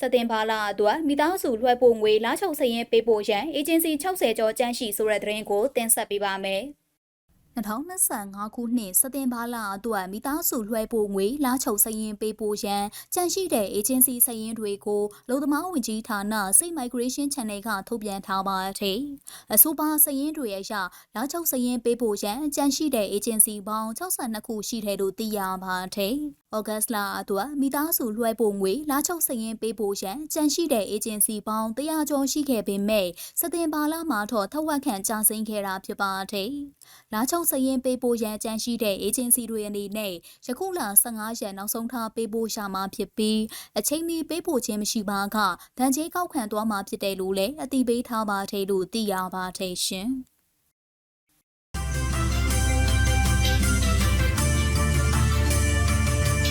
စက်တင်ဘာလအတွက်မိသားစုလွှဲပို့ငွေလာချုပ်စရင်ပေးဖို့ရန်အေဂျင်စီ60ကျော်ကြန့်ရှိဆိုတဲ့သတင်းကိုတင်ဆက်ပေးပါမယ်။2025ခုနှစ်စက်တင်ဘာလအတွက်မိသားစုလွှဲပို့ငွေလာချုပ်စရင်ပေးဖို့ရန်ကြန့်ရှိတဲ့အေဂျင်စီစရင်တွေကိုလုံသမားဝင်ကြီးဌာနစိတ် migration channel ကထုတ်ပြန်ထားပါတယ်။အဆိုပါစရင်တွေအရလာချုပ်စရင်ပေးဖို့ရန်ကြန့်ရှိတဲ့အေဂျင်စီပေါင်း62ခုရှိတယ်လို့သိရပါတယ်။ ဩဂတ်လအတွက်မိသားစုလွှဲပို့ငွေလာချုပ်စရင်ပေးဖို့ရန်ကြန့်ရှိတဲ့အေဂျင်စီပေါင်း100ကျော်ရှိခဲ့ပေမဲ့စက်တင်ဘာလမှာတော့ထက်ဝက်ခန့်ကြာဆင်းခဲ့တာဖြစ်ပါတယ်။လာချုပ်စရင်ပေးဖို့ရန်ကြန့်ရှိတဲ့အေဂျင်စီတွေအနေနဲ့ယခုလ15ရက်နောက်ဆုံးထားပေးဖို့ရှာမှာဖြစ်ပြီးအချိန်မီပေးဖို့ခြင်းမရှိပါကဒဏ်ကြေးကောက်ခံသွားမှာဖြစ်တယ်လို့လည်းအသိပေးထားပါတယ်လို့သိရပါတယ်ရှင်။